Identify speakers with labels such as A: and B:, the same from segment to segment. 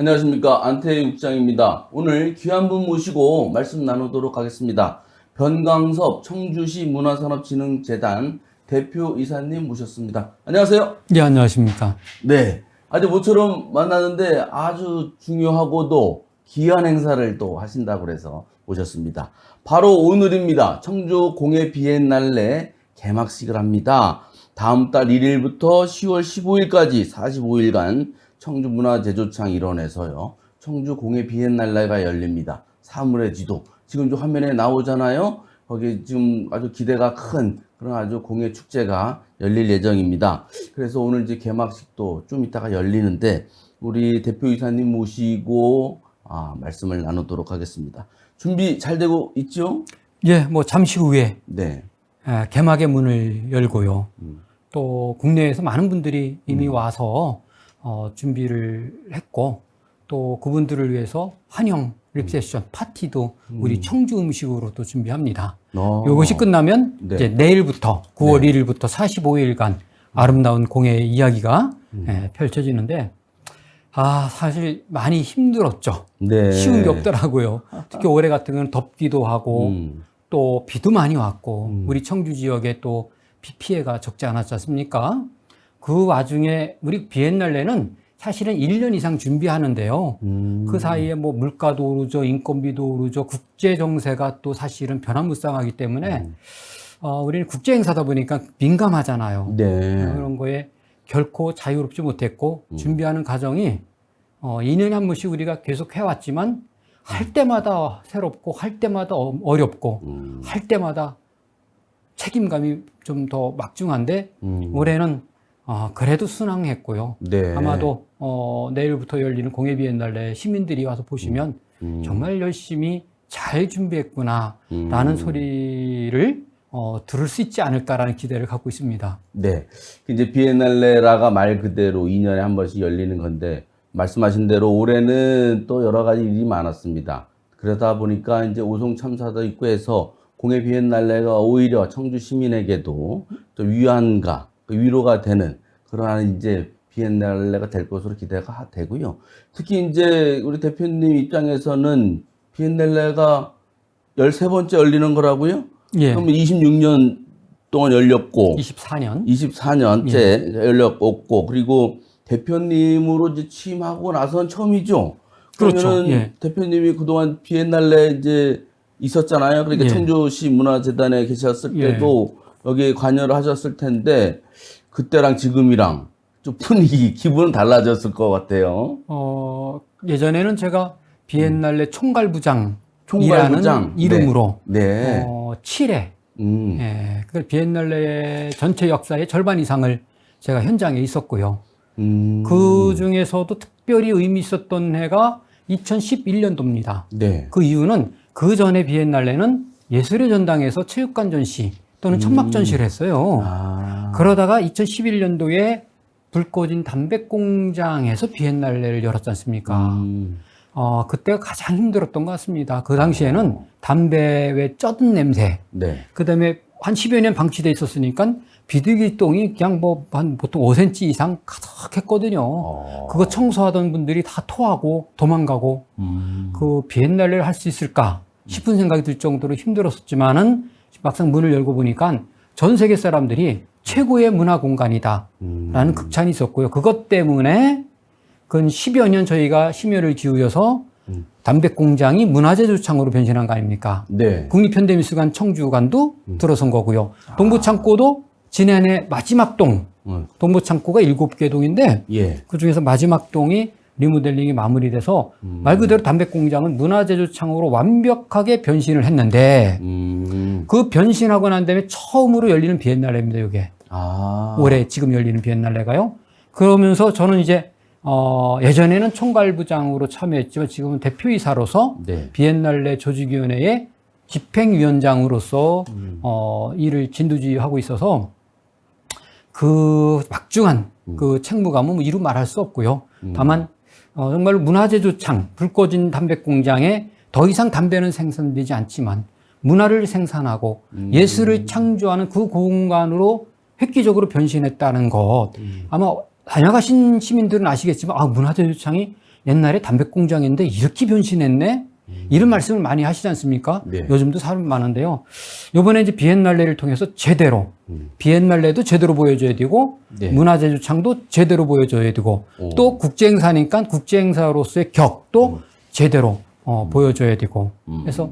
A: 안녕하십니까 안태희 국장입니다. 오늘 귀한 분 모시고 말씀 나누도록 하겠습니다. 변광섭 청주시 문화산업진흥재단 대표 이사님 모셨습니다. 안녕하세요.
B: 네, 안녕하십니까.
A: 네, 아주 모처럼 만나는데 아주 중요하고도 귀한 행사를 또 하신다고 그래서 모셨습니다. 바로 오늘입니다. 청주 공예 비엔날레 개막식을 합니다. 다음 달 1일부터 10월 15일까지 45일간 청주 문화제조창 일원에서요. 청주 공예 비엔날레가 열립니다. 사물의 지도. 지금 좀 화면에 나오잖아요. 거기 지금 아주 기대가 큰 그런 아주 공예 축제가 열릴 예정입니다. 그래서 오늘 이제 개막식도 좀 이따가 열리는데 우리 대표이사님 모시고 아, 말씀을 나누도록 하겠습니다. 준비 잘 되고 있죠?
B: 예, 뭐 잠시 후에
A: 네.
B: 에, 개막의 문을 열고요.
A: 음.
B: 또 국내에서 많은 분들이 이미 와서 어, 준비를 했고 또 그분들을 위해서 환영 리셉션 파티도 우리 청주 음식으로 또 준비합니다.
A: 어.
B: 이것이 끝나면
A: 네.
B: 이제 내일부터 9월 1일부터 45일간 아름다운 공예 이야기가
A: 음.
B: 예, 펼쳐지는데 아 사실 많이 힘들었죠.
A: 네.
B: 쉬운 게 없더라고요. 특히 올해 같은 경우는 덥기도 하고
A: 음.
B: 또 비도 많이 왔고
A: 음.
B: 우리 청주 지역에 또 비 피해가 적지 않았지 않습니까? 그 와중에 우리 비엔날레는 사실은 1년 이상 준비하는데요.
A: 음.
B: 그 사이에 뭐 물가도 오르죠, 인건비도 오르죠, 국제 정세가 또 사실은 변화무쌍하기 때문에
A: 음.
B: 어, 우리는 국제 행사다 보니까 민감하잖아요.
A: 네.
B: 그런 거에 결코 자유롭지 못했고
A: 음.
B: 준비하는 과정이 어, 2년에 한 번씩 우리가 계속 해왔지만 할 때마다 새롭고 할 때마다 어- 어렵고
A: 음.
B: 할 때마다 책임감이 좀 더 막중한데
A: 음.
B: 올해는 어, 그래도 순항했고요.
A: 네.
B: 아마도 어, 내일부터 열리는 공예 비엔날레 시민들이 와서 보시면
A: 음.
B: 정말 열심히 잘 준비했구나라는
A: 음.
B: 소리를 어, 들을 수 있지 않을까라는 기대를 갖고 있습니다.
A: 네. 이제 비엔날레라가 말 그대로 2년에 한 번씩 열리는 건데 말씀하신 대로 올해는 또 여러 가지 일이 많았습니다. 그러다 보니까 이제 오송 참사도 있고 해서 공예 비엔날레가 오히려 청주 시민에게도 좀 위안과 그 위로가 되는 그러한 이제 비엔날레가 될 것으로 기대가 되고요. 특히 이제 우리 대표님 입장에서는 비엔날레가 13번째 열리는 거라고요?
B: 예.
A: 그러면 26년 동안 열렸고
B: 24년.
A: 24년째 열렸고 그리고 대표님으로 이제 취임하고 나선 처음이죠.
B: 그렇죠. 예.
A: 대표님이 그동안 비엔날레 이제 있었잖아요. 그러니까
B: 예.
A: 청주시 문화재단에 계셨을
B: 예.
A: 때도 여기에 관여를 하셨을 텐데 그때랑 지금이랑 좀 분위기, 기분은 달라졌을 것 같아요.
B: 어, 예전에는 제가 비엔날레 총괄부장이라는
A: 총괄부장.
B: 이름으로
A: 네.
B: 어, 7회
A: 음.
B: 예, 그 비엔날레 전체 역사의 절반 이상을 제가 현장에 있었고요.
A: 음.
B: 그 중에서도 특별히 의미 있었던 해가 2011년도입니다.
A: 네.
B: 그 이유는 그 전에 비엔날레는 예술의 전당에서 체육관 전시 또는 천막 전시를 했어요.
A: 음. 아.
B: 그러다가 2011년도에 불꽃인 담배공장에서 비엔날레를 열었지 않습니까?
A: 음.
B: 어, 그때가 가장 힘들었던 것 같습니다. 그 당시에는 담배의 쩌든 냄새,
A: 네.
B: 그 다음에 한 10여 년 방치돼 있었으니까 비둘기똥이 그냥 뭐 한 보통 5cm 이상 가득했거든요.
A: 어.
B: 그거 청소하던 분들이 다 토하고 도망가고
A: 음.
B: 그 비엔날레를 할 수 있을까 싶은 생각이 들 정도로 힘들었었지만은 막상 문을 열고 보니까 전 세계 사람들이 최고의 문화 공간이다.
A: 음.
B: 라는 극찬이 있었고요. 그것 때문에 근 10여 년 저희가 심혈을 기울여서
A: 음.
B: 담배공장이 문화재 조창으로 변신한 거 아닙니까?
A: 네.
B: 국립현대미술관 청주관도 들어선 거고요. 동부창고도 지난해 마지막 동,
A: 음.
B: 동부창고가 7개 동인데
A: 예.
B: 그 중에서 마지막 동이 리모델링이 마무리돼서
A: 음.
B: 말 그대로 담배공장은 문화재조창으로 완벽하게 변신을 했는데
A: 음.
B: 그 변신하고 난 다음에 처음으로 열리는 비엔날레입니다, 이게.
A: 아.
B: 올해 지금 열리는 비엔날레가요. 그러면서 저는 이제 어, 예전에는 총괄부장으로 참여했지만 지금은 대표이사로서
A: 네.
B: 비엔날레 조직위원회의 집행위원장으로서
A: 음.
B: 어, 일을 진두지휘하고 있어서 그 막중한 그 책무감은 뭐 이루 말할 수 없고요. 다만 어, 정말 문화재조창 불꽃인 담배공장에 더 이상 담배는 생산되지 않지만 문화를 생산하고 예술을 창조하는 그 공간으로 획기적으로 변신했다는 것. 아마 다녀가신 시민들은 아시겠지만 아, 문화재조창이 옛날에 담배공장인데 이렇게 변신했네? 이런 말씀을 많이 하시지 않습니까?
A: 네.
B: 요즘도 사람 많은데요. 요번에 이제 비엔날레를 통해서 제대로,
A: 음.
B: 비엔날레도 제대로 보여줘야 되고,
A: 네.
B: 문화재주창도 제대로 보여줘야 되고,
A: 오.
B: 또 국제행사니까 국제행사로서의 격도 제대로 어, 보여줘야 되고,
A: 음.
B: 그래서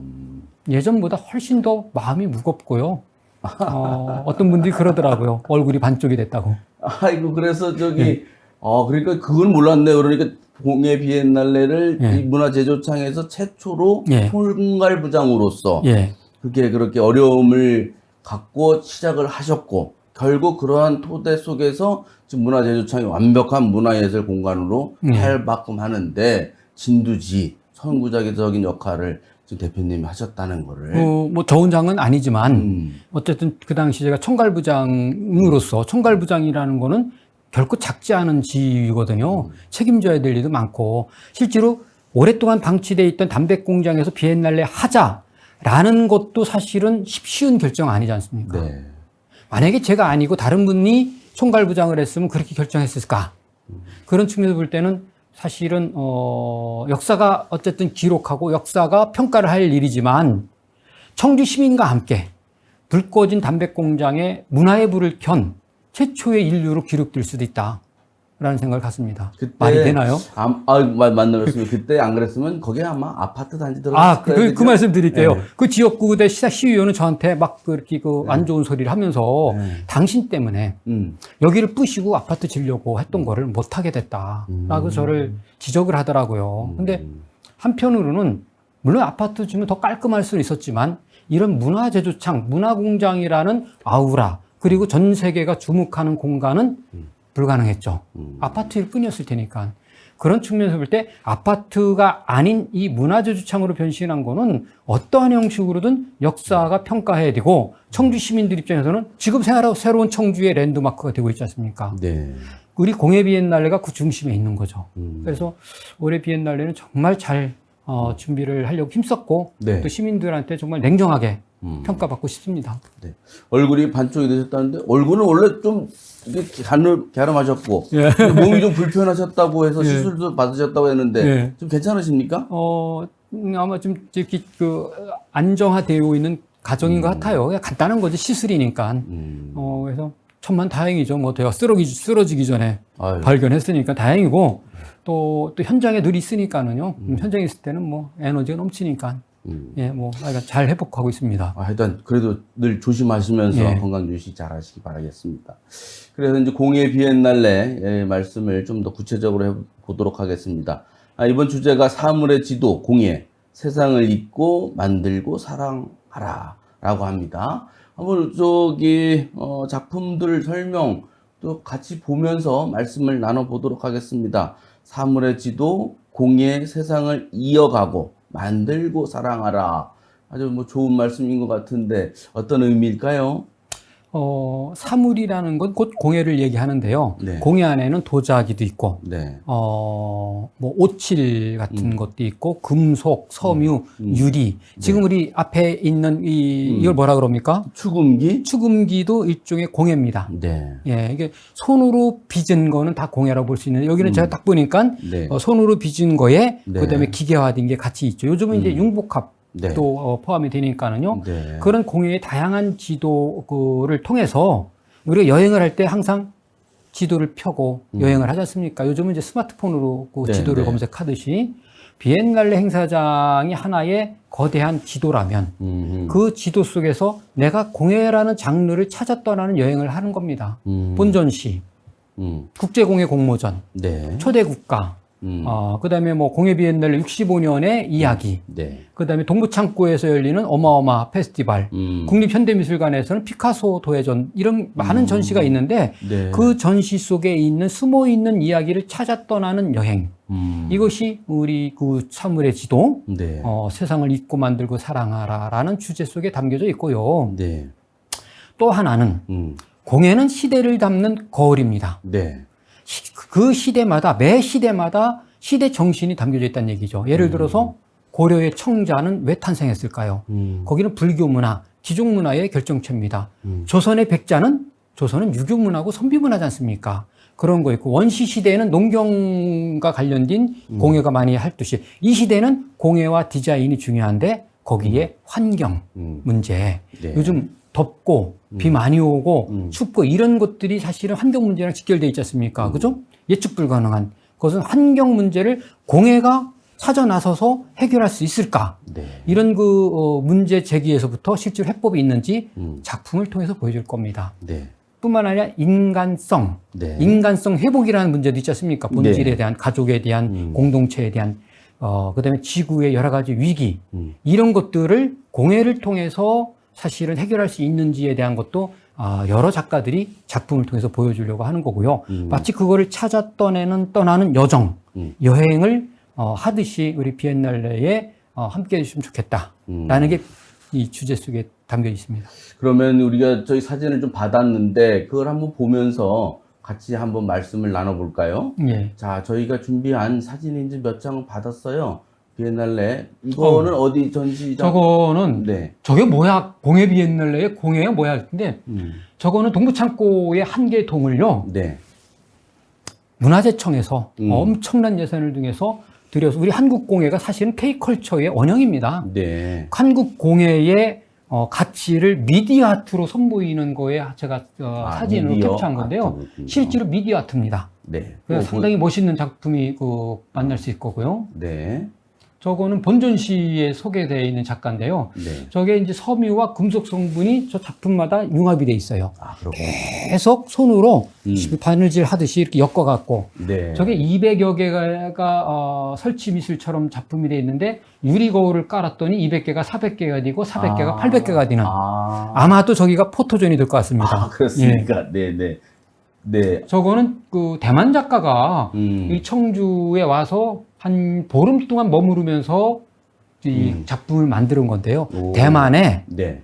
B: 예전보다 훨씬 더 마음이 무겁고요. 어, 어떤 분들이 그러더라고요. 얼굴이 반쪽이 됐다고.
A: 아이고 그래서 저기
B: 예.
A: 어 그러니까 그건 몰랐네. 요 그러니까 공예 비엔날레를
B: 예.
A: 이 문화제조창에서 최초로
B: 예.
A: 총괄 부장으로서
B: 예.
A: 그게 그렇게 어려움을 갖고 시작을 하셨고 결국 그러한 토대 속에서 지금 문화제조창이 완벽한 문화예술 공간으로
B: 예.
A: 탈바꿈하는데 진두지 선구자적인 역할을 지금 대표님이 하셨다는 거를
B: 어, 뭐 좋은 장은 아니지만,
A: 음,
B: 어쨌든 그 당시 제가 총괄부장으로서 총괄부장이라는 거는 결코 작지 않은 지위거든요. 책임져야 될 일도 많고 실제로 오랫동안 방치돼 있던 담배 공장에서 비엔날레 하자라는 것도 사실은 쉽쉬운 결정 아니지 않습니까?
A: 네.
B: 만약에 제가 아니고 다른 분이 총괄부장을 했으면 그렇게 결정했을까? 그런 측면에서 볼 때는 사실은 어, 역사가 어쨌든 기록하고 역사가 평가를 할 일이지만 청주 시민과 함께 불 꺼진 담배 공장에 문화의 불을 켠 최초의 인류로 기록될 수도 있다 라는 생각을 갖습니다.
A: 그때
B: 말이 되나요?
A: 아, 아 맞- 맞는 말씀이 그때 안 그랬으면 거기에 아마 아파트 단지 들어갔을
B: 아, 그. 그 말씀 드릴게요.
A: 네.
B: 그 지역구대 시사 시의원은 저한테 막 그렇게 그안 좋은 소리를 하면서
A: 네.
B: 당신 때문에
A: 음.
B: 여기를 부시고 아파트 지려고 했던 거를 못 하게 됐다라고 저를 지적을 하더라고요. 근데 한편으로는 물론 아파트 지면 더 깔끔할 수는 있었지만 이런 문화제조창, 문화공장이라는 아우라 그리고 전 세계가 주목하는 공간은 불가능했죠. 아파트일 뿐이었을 테니까. 그런 측면에서 볼 때 아파트가 아닌 이 문화재주창으로 변신한 거는 어떠한 형식으로든 역사가 평가해야 되고 청주 시민들 입장에서는 지금 생활하고 새로운 청주의 랜드마크가 되고 있지 않습니까?
A: 네.
B: 우리 공예 비엔날레가 그 중심에 있는 거죠.
A: 음.
B: 그래서 올해 비엔날레는 정말 잘 어, 준비를 하려고 힘썼고
A: 네.
B: 또 시민들한테 정말 냉정하게
A: 음.
B: 평가받고 싶습니다.
A: 네. 얼굴이 반쪽이 되셨다는데 얼굴은 원래 좀 이게 갸름, 갸름하셨고
B: 예.
A: 몸이 좀 불편하셨다고 해서
B: 예.
A: 시술도 받으셨다고 했는데
B: 예.
A: 좀 괜찮으십니까?
B: 어, 음, 아마 좀 이렇게 그 안정화되어 있는 가정인 것 같아요. 그냥 간단한 거지 시술이니까.
A: 음.
B: 어, 그래서 천만 다행이죠. 뭐 제가 쓰러기, 쓰러지기 전에
A: 아유.
B: 발견했으니까 다행이고 또, 또 현장에 늘 있으니까는요. 음, 현장에 있을 때는 뭐 에너지가 넘치니까.
A: 음.
B: 예, 뭐, 하여간 잘 회복하고 있습니다.
A: 아, 일단 그래도 늘 조심하시면서
B: 예.
A: 건강 유지 잘 하시기 바라겠습니다. 그래서 이제 공예 비엔날레 의 말씀을 좀 더 구체적으로 해보도록 하겠습니다. 아, 이번 주제가 사물의 지도, 공예, 세상을 잊고 만들고 사랑하라 라고 합니다. 한번 저기 어, 작품들 설명 또 같이 보면서 말씀을 나눠보도록 하겠습니다. 사물의 지도, 공예, 세상을 이어가고 만들고 사랑하라. 아주 뭐 좋은 말씀인 것 같은데 어떤 의미일까요?
B: 어, 사물이라는 건 곧 공예를 얘기하는데요.
A: 네.
B: 공예 안에는 도자기도 있고,
A: 네.
B: 어, 뭐, 오칠 같은 것도 있고, 금속, 섬유,
A: 음.
B: 유리. 지금 우리 앞에 있는 이,
A: 음.
B: 이걸 뭐라 그럽니까?
A: 추금기?
B: 추금기도 일종의 공예입니다.
A: 네.
B: 예, 이게 손으로 빚은 거는 다 공예라고 볼 수 있는데, 여기는
A: 음.
B: 제가 딱 보니까,
A: 네.
B: 어, 손으로 빚은 거에,
A: 네.
B: 그 다음에 기계화된 게 같이 있죠. 요즘은 이제
A: 음.
B: 융복합도
A: 네.
B: 어, 포함이 되니까는요.
A: 네.
B: 그런 공예의 다양한 지도를 통해서 우리가 여행을 할 때 항상 지도를 펴고 여행을 하지 않습니까? 요즘은 이제 스마트폰으로 그
A: 음. 네,
B: 지도를
A: 네.
B: 검색하듯이 비엔날레 행사장이 하나의 거대한 지도라면
A: 음,
B: 그 지도 속에서 내가 공예라는 장르를 찾아 떠나는 여행을 하는 겁니다.
A: 음,
B: 본전시,
A: 음,
B: 국제공예 공모전,
A: 네.
B: 초대 국가,
A: 음,
B: 어, 그 다음에 뭐 공예 비엔날레 65년의 이야기,
A: 네.
B: 그 다음에 동부창고에서 열리는 어마어마 페스티벌,
A: 음,
B: 국립현대미술관에서는 피카소 도회전 이런 많은 전시가 있는데
A: 네.
B: 그 전시 속에 있는 숨어 있는 이야기를 찾아 떠나는 여행
A: 음,
B: 이것이 우리 그 사물의 지도
A: 네.
B: 어, 세상을 잊고 만들고 사랑하라라는 주제 속에 담겨져 있고요.
A: 네.
B: 또 하나는
A: 음,
B: 공예는 시대를 담는 거울입니다.
A: 네.
B: 시- 그 시대마다 매 시대마다 시대 정신이 담겨져 있다는 얘기죠. 예를 들어서 고려의 청자는 왜 탄생했을까요?
A: 음,
B: 거기는 불교 문화, 기종 문화의 결정체입니다.
A: 음.
B: 조선의 백자는 조선은 유교 문화고 선비 문화지 않습니까? 그런 거 있고 원시 시대에는 농경과 관련된
A: 음.
B: 공예가 많이 활두시 이 시대는 공예와 디자인이 중요한데 거기에 환경
A: 음.
B: 문제
A: 네.
B: 요즘 덥고 비 많이 오고
A: 음.
B: 춥고 이런 것들이 사실은 환경 문제랑 직결돼 있지 않습니까? 그죠? 예측 불가능한 그것은 환경 문제를 공예가 찾아 나서서 해결할 수 있을까?
A: 네.
B: 이런 그 어, 문제 제기에서부터 실제로 해법이 있는지
A: 음.
B: 작품을 통해서 보여줄 겁니다.
A: 네.
B: 뿐만 아니라 인간성,
A: 네.
B: 인간성 회복이라는 문제도 있지 않습니까? 본질에
A: 네.
B: 대한 가족에 대한
A: 음.
B: 공동체에 대한 어 그다음에 지구의 여러 가지 위기
A: 음.
B: 이런 것들을 공예를 통해서 사실은 해결할 수 있는지에 대한 것도 아, 여러 작가들이 작품을 통해서 보여주려고 하는 거고요.
A: 음.
B: 마치 그거를 찾아 떠내는 떠나는 여정,
A: 음.
B: 여행을 어, 하듯이 우리 비엔날레에 어, 함께 해주시면 좋겠다라는
A: 음.
B: 게이 주제 속에 담겨 있습니다.
A: 그러면 우리가 저희 사진을 좀 받았는데 그걸 한번 보면서 같이 한번 말씀을 나눠볼까요?
B: 예.
A: 자, 저희가 준비한 이제 몇 장을 받았어요. 비엔날레. 이거는 어. 디 전시장?
B: 저거는
A: 네.
B: 저게 뭐야? 공예 비엔날레의 공예가 뭐야? 근데
A: 음.
B: 저거는 동부창고의 한 개의 동을요.
A: 네.
B: 문화재청에서
A: 음.
B: 엄청난 예산을 등해서 들여서 우리 한국 공예가 사실은 K컬처의 원형입니다.
A: 네.
B: 한국 공예의 어, 가치를 미디어 아트로 선보이는 거에 제가 어,
A: 아,
B: 사진으로 캡처한 건데요.
A: 아트군요.
B: 실제로 미디어 아트입니다.
A: 네.
B: 그래서
A: 어,
B: 상당히 멋있는 작품이 그 만날 수 있거고요.
A: 네.
B: 저거는 본전시에 소개되어 있는 작가인데요.
A: 네.
B: 저게 이제 섬유와 금속 성분이 저 작품마다 융합이 돼 있어요.
A: 아.
B: 계속 손으로
A: 음.
B: 바늘질 하듯이 이렇게 엮어갖고
A: 네.
B: 저게 200여 개가 어, 설치 미술처럼 작품이 되어 있는데 유리 거울을 깔았더니 200개가 400개가 되고 400개가
A: 아.
B: 800개가 되는
A: 아.
B: 아마도 저기가 포토존이 될 것 같습니다.
A: 아, 그렇습니까? 네, 네. 네.
B: 저거는 그 대만 작가가
A: 음.
B: 이 청주에 와서 한 보름 동안 머무르면서 이
A: 음.
B: 작품을 만드는 건데요.
A: 오.
B: 대만에
A: 네.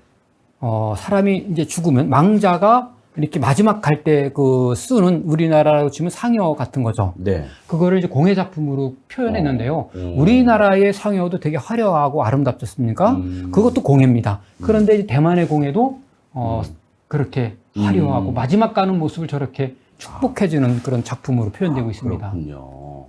B: 어, 사람이 이제 죽으면 망자가 이렇게 마지막 갈 때 그 쓰는 우리나라로 치면 상여 같은 거죠.
A: 네.
B: 그거를 이제 공예 작품으로 표현했는데요.
A: 음.
B: 우리나라의 상여도 되게 화려하고 아름답지 않습니까?
A: 음.
B: 그것도 공예입니다. 그런데 이제 대만의 공예도 어, 그렇게 화려하고
A: 음.
B: 마지막 가는 모습을 저렇게 축복해주는 그런 작품으로 표현되고 있습니다.
A: 아, 그렇군요.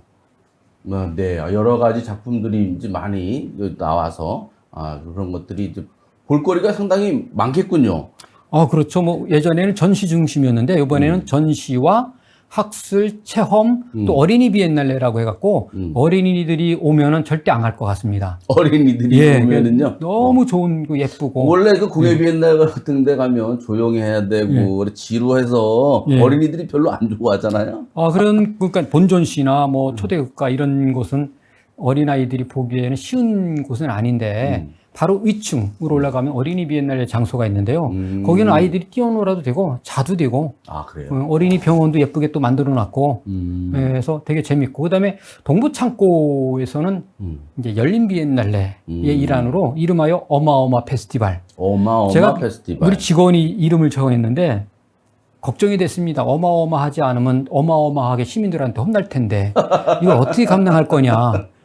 A: 어, 네, 여러 가지 작품들이 이제 많이 나와서 아, 그런 것들이 이제 볼거리가 상당히 많겠군요.
B: 어, 그렇죠. 뭐 예전에는 전시 중심이었는데 이번에는 전시와 학술, 체험,
A: 음.
B: 또 어린이 비엔날레라고 해갖고
A: 음.
B: 어린이들이 오면은 절대 안 갈 것 같습니다.
A: 어린이들이
B: 예,
A: 오면은요.
B: 너무 좋은 그 예쁘고
A: 원래 그 공예 비엔날 같은 데 가면 조용해야 되고 그래 지루해서
B: 예.
A: 어린이들이 별로 안 좋아하잖아요.
B: 아, 그런, 그러니까 본전시나 뭐
A: 음.
B: 초대국가 이런 곳은 어린아이들이 보기에는 쉬운 곳은 아닌데,
A: 음.
B: 바로 위층으로 올라가면 어린이 비엔날레 장소가 있는데요.
A: 음.
B: 거기는 아이들이 뛰어놀아도 되고, 자도 되고,
A: 아, 그래요.
B: 어, 어린이 병원도 예쁘게 또 만들어 놨고,
A: 음.
B: 그래서 되게 재밌고, 그 다음에 동부 창고에서는
A: 음.
B: 이제 열린 비엔날레의
A: 음.
B: 일환으로 이름하여 어마어마 페스티벌.
A: 어마어마
B: 제가
A: 페스티벌.
B: 우리 직원이 이름을 정했는데 걱정이 됐습니다. 어마어마하지 않으면 어마어마하게 시민들한테 혼날 텐데 이걸 어떻게 감당할 거냐.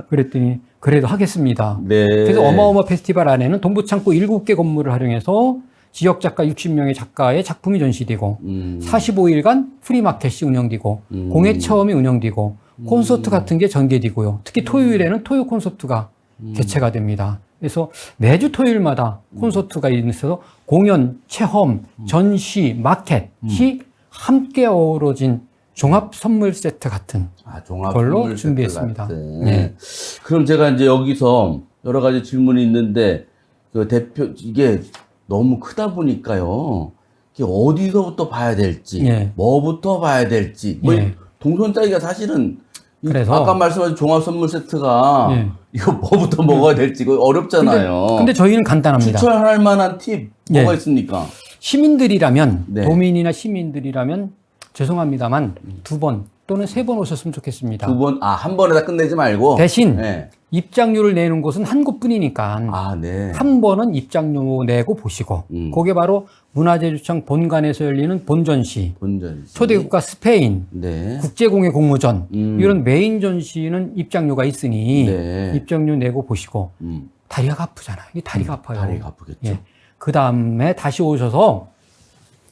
B: 그랬더니 그래도 하겠습니다.
A: 네.
B: 그래서 어마어마 페스티벌 안에는 동부창고 7개 건물을 활용해서 지역 작가 60명의 작가의 작품이 전시되고
A: 음.
B: 45일간 프리마켓이 운영되고
A: 음.
B: 공예 체험이 운영되고 콘서트 같은 게 전개되고요. 특히 토요일에는 토요 콘서트가
A: 음.
B: 개최가 됩니다. 그래서 매주 토요일마다 콘서트가 있어서 공연, 체험,
A: 음.
B: 전시, 마켓이 함께 어우러진 종합 선물 세트 같은
A: 아, 종합
B: 걸로
A: 선물 세트
B: 준비했습니다.
A: 같은.
B: 네.
A: 그럼 제가 이제 여기서 여러 가지 질문이 있는데 그 대표 이게 너무 크다 보니까요. 이게 어디서부터 봐야 될지,
B: 예.
A: 뭐부터 봐야 될지, 뭐
B: 예.
A: 동선 짜기가 사실은 이
B: 그래서-
A: 아까 말씀하신 종합 선물 세트가
B: 예.
A: 이거 뭐부터 먹어야 될지 이거 어렵잖아요.
B: 근데 저희는 간단합니다.
A: 추천할 만한 팁
B: 예.
A: 뭐가 있습니까?
B: 시민들이라면
A: 네.
B: 도민이나 시민들이라면 죄송합니다만 두 번 또는 세 번 오셨으면 좋겠습니다.
A: 두 번, 아, 한 번에 다 끝내지 말고.
B: 대신
A: 네.
B: 입장료를 내는 곳은 한 곳뿐이니까
A: 아, 네.
B: 한 번은 입장료 내고 보시고
A: 음.
B: 그게 바로 문화재주청 본관에서 열리는 본전시
A: 본전.
B: 초대국가 스페인
A: 네.
B: 국제공예 공모전
A: 음.
B: 이런 메인 전시는 입장료가 있으니
A: 네.
B: 입장료 내고 보시고
A: 음.
B: 다리가 아프잖아요. 이 다리가 아파요.
A: 다리가 아프겠죠.
B: 예. 그 다음에 다시 오셔서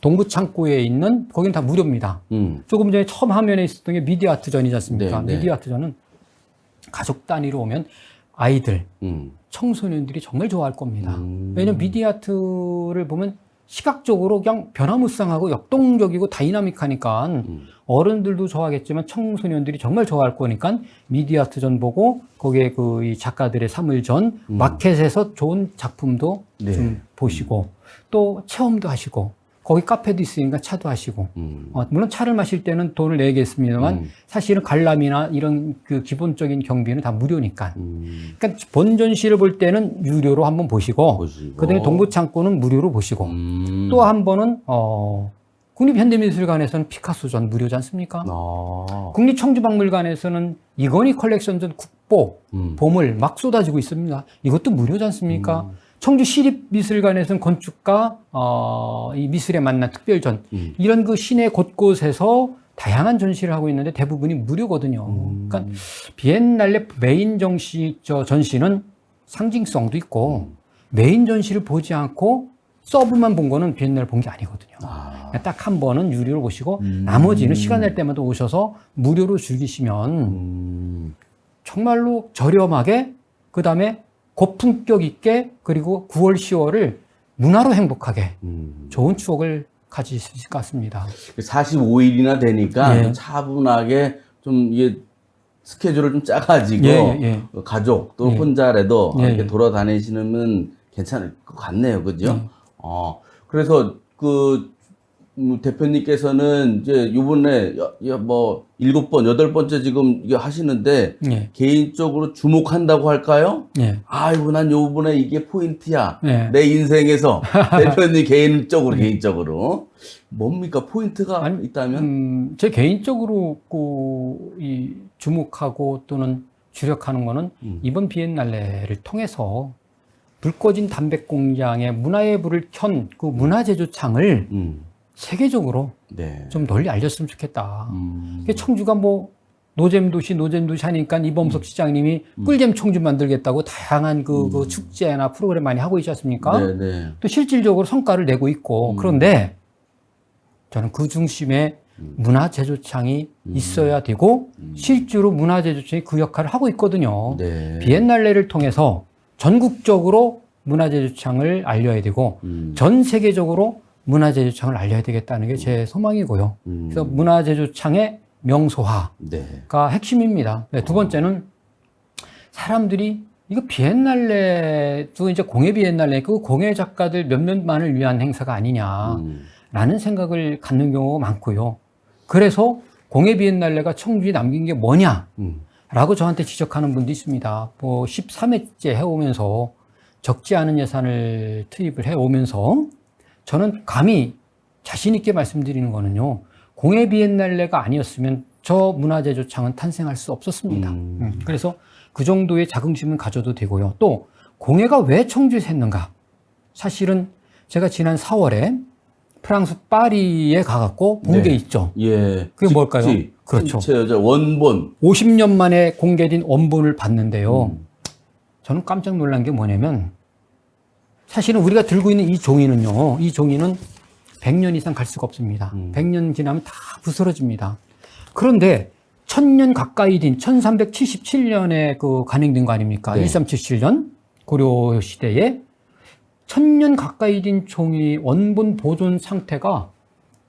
B: 동부 창고에 있는 거긴 다 무료입니다.
A: 음.
B: 조금 전에 처음 화면에 있었던 게 미디어 아트전이지 않습니까?
A: 네, 네.
B: 미디어 아트전은 가족 단위로 오면 아이들,
A: 음.
B: 청소년들이 정말 좋아할 겁니다.
A: 음.
B: 왜냐면 미디어 아트를 보면 시각적으로 그냥 변화무쌍하고 역동적이고 다이나믹하니까
A: 음.
B: 어른들도 좋아하겠지만 청소년들이 정말 좋아할 거니까 미디어 아트전 보고 거기에 그 이 작가들의 사물전 마켓에서 좋은 작품도
A: 음. 네.
B: 좀 보시고 또 체험도 하시고 거기 카페도 있으니까 차도 하시고
A: 음.
B: 어, 물론 차를 마실 때는 돈을 내겠습니다만
A: 음.
B: 사실은 관람이나 이런 그 기본적인 경비는 다 무료니까.
A: 음.
B: 그러니까 본 전시를 볼 때는 유료로 한번 보시고,
A: 보시고.
B: 그다음에 동부창고는 무료로 보시고,
A: 음.
B: 또한 번은 어, 국립현대미술관에서는 피카소전 무료지 않습니까?
A: 아.
B: 국립청주박물관에서는 이건희 컬렉션전 국보,
A: 음.
B: 보물 막 쏟아지고 있습니다. 이것도 무료지 않습니까?
A: 음.
B: 청주 시립미술관에서는 건축가 어, 이 미술에 만난 특별전
A: 음.
B: 이런 그 시내 곳곳에서 다양한 전시를 하고 있는데 대부분이 무료거든요.
A: 음.
B: 그러니까 비엔날레 메인 정시 저 전시는 상징성도 있고
A: 음.
B: 메인 전시를 보지 않고 서브만 본 거는 비엔날 본게 아니거든요.
A: 아.
B: 딱 한 번은 유료로 보시고
A: 음.
B: 나머지는 시간 날 때마다 오셔서 무료로 즐기시면
A: 음.
B: 정말로 저렴하게 그 다음에 고품격 있게 그리고 9월 10월을 문화로 행복하게
A: 음.
B: 좋은 추억을 가질 수 있을 것 같습니다.
A: 45일이나 되니까
B: 예.
A: 좀 차분하게 좀 이게 스케줄을 좀 짜가지고
B: 예, 예, 예.
A: 어, 가족 또
B: 예.
A: 혼자라도
B: 예,
A: 이렇게
B: 예.
A: 돌아다니시면 괜찮을 것 같네요, 그죠?
B: 예.
A: 어 그래서 그 음, 대표님께서는 이제 요번에 뭐 일곱 번 여덟 번째 지금 이게 하시는데
B: 예,
A: 개인적으로 주목한다고 할까요?
B: 예,
A: 아이고 난 요번에 이게 포인트야.
B: 예.
A: 내 인생에서 대표님 개인적으로 개인적으로 뭡니까 포인트가
B: 아니,
A: 있다면?
B: 음, 제 개인적으로 그, 이 주목하고 또는 주력하는 거는
A: 음.
B: 이번 비엔날레를 통해서 불 꺼진 담백 공장의 문화의 불을 켠 그 문화제조창을
A: 음,
B: 세계적으로
A: 네.
B: 좀 널리 알렸으면 좋겠다.
A: 음,
B: 청주가 뭐 노잼 도시 노잼 도시 하니까 이범석 시장님이 꿀잼 청주 만들겠다고 다양한 그, 그 축제나 프로그램 많이 하고 있지 않습니까?
A: 네, 네.
B: 또 실질적으로 성과를 내고 있고
A: 음.
B: 그런데 저는 그 중심에
A: 음.
B: 문화 제조창이 있어야 되고 실제로 문화 제조창이 그 역할을 하고 있거든요.
A: 네.
B: 비엔날레를 통해서 전국적으로 문화 제조창을 알려야 되고
A: 음,
B: 전 세계적으로 문화 제조창을 알려야 되겠다는 게 제 소망이고요.
A: 음,
B: 그래서 문화 제조창의 명소화가
A: 네.
B: 핵심입니다. 네, 두 번째는 사람들이 이거 비엔날레도 이제 공예 비엔날레 그 공예 작가들 몇몇만을 위한 행사가 아니냐라는
A: 음,
B: 생각을 갖는 경우가 많고요. 그래서 공예 비엔날레가 청주에 남긴 게 뭐냐라고
A: 음,
B: 저한테 지적하는 분도 있습니다. 뭐 13회째 해오면서 적지 않은 예산을 투입을 해오면서 저는 감히 자신 있게 말씀드리는 거는요. 공예 비엔날레가 아니었으면 저 문화제조창은 탄생할 수 없었습니다.
A: 음.
B: 음, 그래서 그 정도의 자긍심은 가져도 되고요. 또 공예가 왜 청주에서 했는가? 사실은 제가 지난 4월에 프랑스 파리에 가갖고 본
A: 네.
B: 게 있죠.
A: 예.
B: 그게 뭘까요?
A: 직지,
B: 그렇죠.
A: 제 여자 원본.
B: 50년 만에 공개된 원본을 봤는데요.
A: 음.
B: 저는 깜짝 놀란 게 뭐냐면 사실은 우리가 들고 있는 이 종이는요. 이 종이는 100년 이상 갈 수가 없습니다.
A: 음.
B: 100년 지나면 다 부스러집니다. 그런데 1000년 가까이 된 1377년에 그 간행된 거 아닙니까?
A: 네.
B: 1377년 고려 시대에 1000년 가까이 된 종이 원본 보존 상태가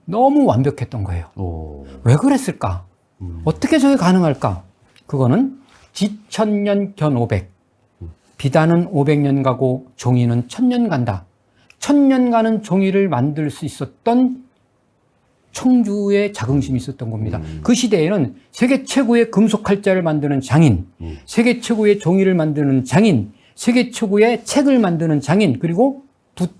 B: 너무 완벽했던 거예요.
A: 오.
B: 왜 그랬을까?
A: 음.
B: 어떻게 저게 가능할까? 그거는 지천년 견 500. 비단은 500년 가고 종이는 1000년 간다. 1000년 가는 종이를 만들 수 있었던 청주의 자긍심이 있었던 겁니다.
A: 음.
B: 그 시대에는 세계 최고의 금속 칼자를 만드는 장인,
A: 음.
B: 세계 최고의 종이를 만드는 장인, 세계 최고의 책을 만드는 장인, 그리고 붓,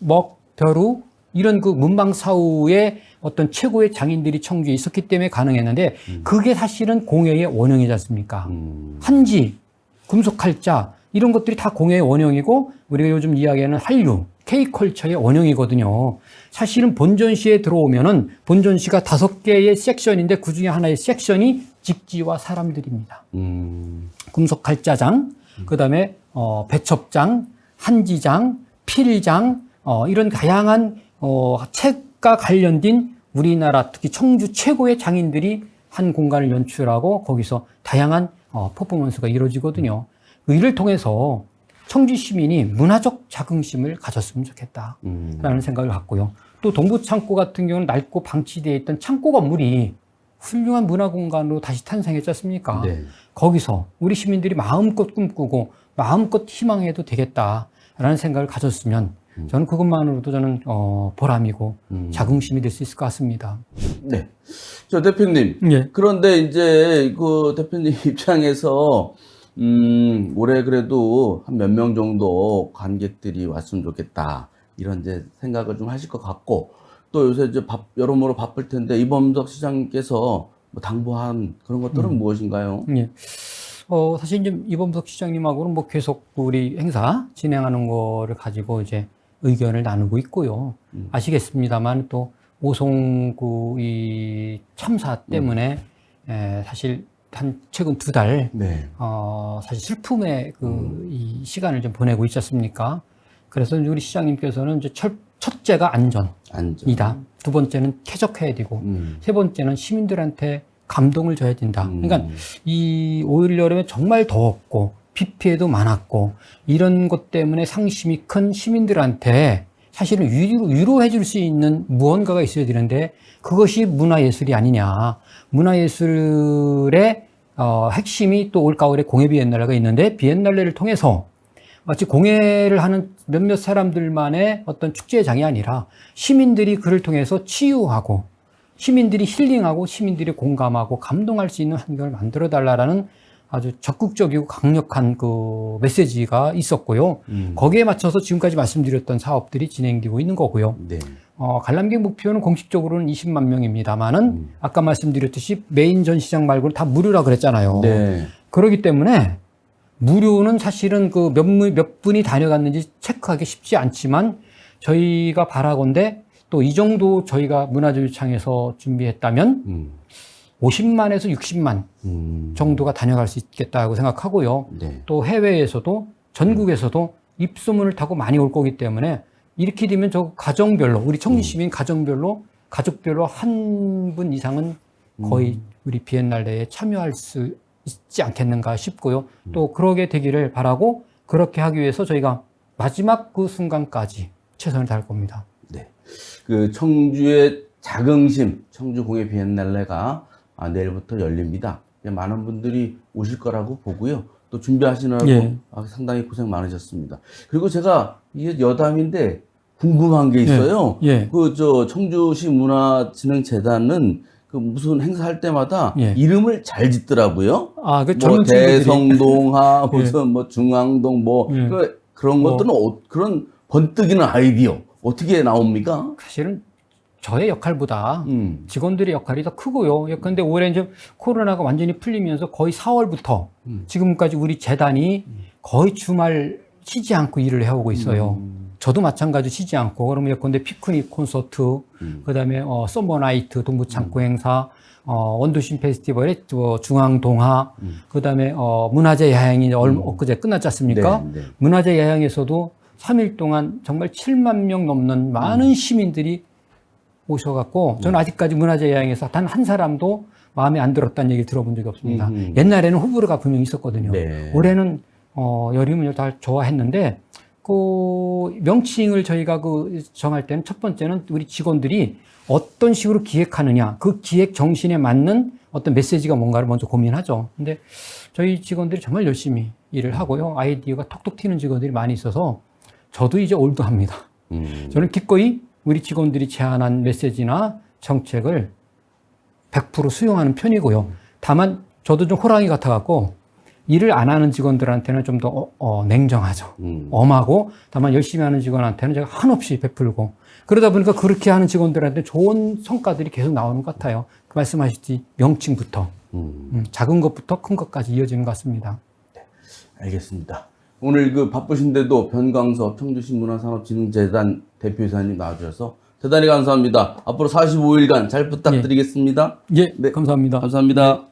B: 먹, 벼루 이런 그 문방 사후의 어떤 최고의 장인들이 청주에 있었기 때문에 가능했는데 그게 사실은 공예의 원형이지 않습니까?
A: 음.
B: 한지, 금속 칼자 이런 것들이 다 공예의 원형이고 우리가 요즘 이야기하는 한류, K컬처의 원형이거든요. 사실은 본전시에 들어오면은 본전시가 다섯 개의 섹션인데 그 중에 하나의 섹션이 직지와 사람들입니다.
A: 음.
B: 금속 칼자장, 그 다음에 어, 배첩장, 한지장, 필장, 어, 이런 다양한 어, 책 책과 관련된 우리나라 특히 청주 최고의 장인들이 한 공간을 연출하고 거기서 다양한 어, 퍼포먼스가 이루어지거든요. 그 이를 통해서 청주 시민이 문화적 자긍심을 가졌으면 좋겠다.
A: 음.
B: 라는 생각을 갖고요. 또 동부 창고 같은 경우는 낡고 방치되어 있던 창고 건물이 훌륭한 문화 공간으로 다시 탄생했지 않습니까?
A: 네.
B: 거기서 우리 시민들이 마음껏 꿈꾸고 마음껏 희망해도 되겠다라는 생각을 가졌으면 저는 그것만으로도 저는 어, 보람이고
A: 음.
B: 자긍심이 될 수 있을 것 같습니다.
A: 네. 저 대표님.
B: 예.
A: 그런데 이제 그 대표님 입장에서 음, 올해 그래도 한 몇 명 정도 관객들이 왔으면 좋겠다. 이런 이제 생각을 좀 하실 것 같고 또 요새 이제 밥, 여러모로 바쁠 텐데 이범석 시장님께서 뭐 당부한 그런 것들은 무엇인가요?
B: 예. 어, 사실 이제 이범석 시장님하고는 뭐 계속 우리 행사 진행하는 거를 가지고 이제 의견을 나누고 있고요.
A: 음.
B: 아시겠습니다만 또 오송구 이 참사 때문에 에, 사실 한 최근 두 달,
A: 네.
B: 어, 사실 슬픔의 그, 이 시간을 좀 보내고 있지 않습니까? 그래서 우리 시장님께서는 이제 첫, 첫째가 안전이다.
A: 안전.
B: 두 번째는 쾌적해야 되고,
A: 음.
B: 세 번째는 시민들한테 감동을 줘야 된다.
A: 음.
B: 그러니까 이 올 여름에 정말 더웠고 비 피해도 많았고 이런 것 때문에 상심이 큰 시민들한테 사실은 위로, 위로해 줄 수 있는 무언가가 있어야 되는데 그것이 문화예술이 아니냐. 문화예술의 어, 핵심이 또 올 가을에 공예 비엔날레가 있는데 비엔날레를 통해서 마치 공예를 하는 몇몇 사람들만의 어떤 축제장이 아니라 시민들이 그를 통해서 치유하고 시민들이 힐링하고 시민들이 공감하고 감동할 수 있는 환경을 만들어 달라라는 아주 적극적이고 강력한 그 메시지가 있었고요.
A: 음.
B: 거기에 맞춰서 지금까지 말씀드렸던 사업들이 진행되고 있는 거고요.
A: 네.
B: 어, 관람객 목표는 공식적으로는 20만 명입니다만은
A: 음.
B: 아까 말씀드렸듯이 메인 전시장 말고는 다 무료라 그랬잖아요.
A: 네.
B: 그렇기 때문에 무료는 사실은 그 몇, 몇 분이 다녀갔는지 체크하기 쉽지 않지만 저희가 바라건대 또 이 정도 저희가 문화재유창에서 준비했다면
A: 음.
B: 50만에서 60만
A: 음.
B: 정도가 다녀갈 수 있겠다고 생각하고요.
A: 네.
B: 또 해외에서도 전국에서도 입소문을 타고 많이 올 거기 때문에 이렇게 되면 저 가정별로 우리 청주 시민 가정별로 가족별로 한 분 이상은 거의 우리 비엔날레에 참여할 수 있지 않겠는가 싶고요. 또 그러게 되기를 바라고 그렇게 하기 위해서 저희가 마지막 그 순간까지 최선을 다할 겁니다.
A: 네. 그 청주의 자긍심 청주 공예 비엔날레가 아, 내일부터 열립니다. 예, 많은 분들이 오실 거라고 보고요. 또 준비하시느라고
B: 예.
A: 아, 상당히 고생 많으셨습니다. 그리고 제가 이게 여담인데 궁금한 게 있어요.
B: 예.
A: 그저 청주시 문화진흥재단은 그 무슨 행사할 때마다
B: 예.
A: 이름을 잘 짓더라고요.
B: 아, 그
A: 뭐 대성동하 무슨 뭐 중앙동 뭐
B: 예.
A: 그, 그런
B: 뭐.
A: 것들은 어, 그런 번뜩이는 아이디어 어떻게 나옵니까?
B: 사실은 저의 역할보다
A: 음.
B: 직원들의 역할이 더 크고요. 그런데 올해 이제 코로나가 완전히 풀리면서 거의 4월부터
A: 음.
B: 지금까지 우리 재단이 거의 주말 쉬지 않고 일을 해오고 있어요.
A: 음.
B: 저도 마찬가지 쉬지 않고 그러면 예컨대 피크닉 콘서트,
A: 음.
B: 그다음에 어, 썸머 나이트 동부 창고 행사, 어, 원도심 페스티벌의 어, 중앙 동화,
A: 음.
B: 그다음에 어, 문화재 야행이 얼마 엊그제 끝났지 않습니까?
A: 네, 네.
B: 문화재 야영에서도 3일 동안 정말 7만 명 넘는 많은
A: 음.
B: 시민들이 오셔갖고 저는 아직까지 문화재 야영에서 단 한 사람도 마음에 안 들었다는 얘기를 들어본 적이 없습니다.
A: 음흠.
B: 옛날에는 호불호가 분명히 있었거든요.
A: 네.
B: 올해는 어, 여름을 다 좋아했는데 그 명칭을 저희가 그 정할 때는 첫 번째는 우리 직원들이 어떤 식으로 기획하느냐 그 기획 정신에 맞는 어떤 메시지가 뭔가를 먼저 고민하죠. 근데 저희 직원들이 정말 열심히 일을 하고요. 아이디어가 톡톡 튀는 직원들이 많이 있어서 저도 이제 올드합니다.
A: 음.
B: 저는 기꺼이 우리 직원들이 제안한 메시지나 정책을 100% 수용하는 편이고요. 다만 저도 좀 호랑이 같아갖고 일을 안 하는 직원들한테는 좀더 어, 어, 냉정하죠.
A: 음.
B: 엄하고 다만 열심히 하는 직원한테는 제가 한없이 베풀고 그러다 보니까 그렇게 하는 직원들한테 좋은 성과들이 계속 나오는 것 같아요. 그 말씀하셨듯이 명칭부터
A: 음.
B: 음, 작은 것부터 큰 것까지 이어지는 것 같습니다.
A: 알겠습니다. 오늘 그 바쁘신데도 변광섭 청주시 문화산업진흥재단 대표이사님 나와주셔서 대단히 감사합니다. 앞으로 45일간 잘 부탁드리겠습니다.
B: 예,
A: 네.
B: 감사합니다.
A: 감사합니다.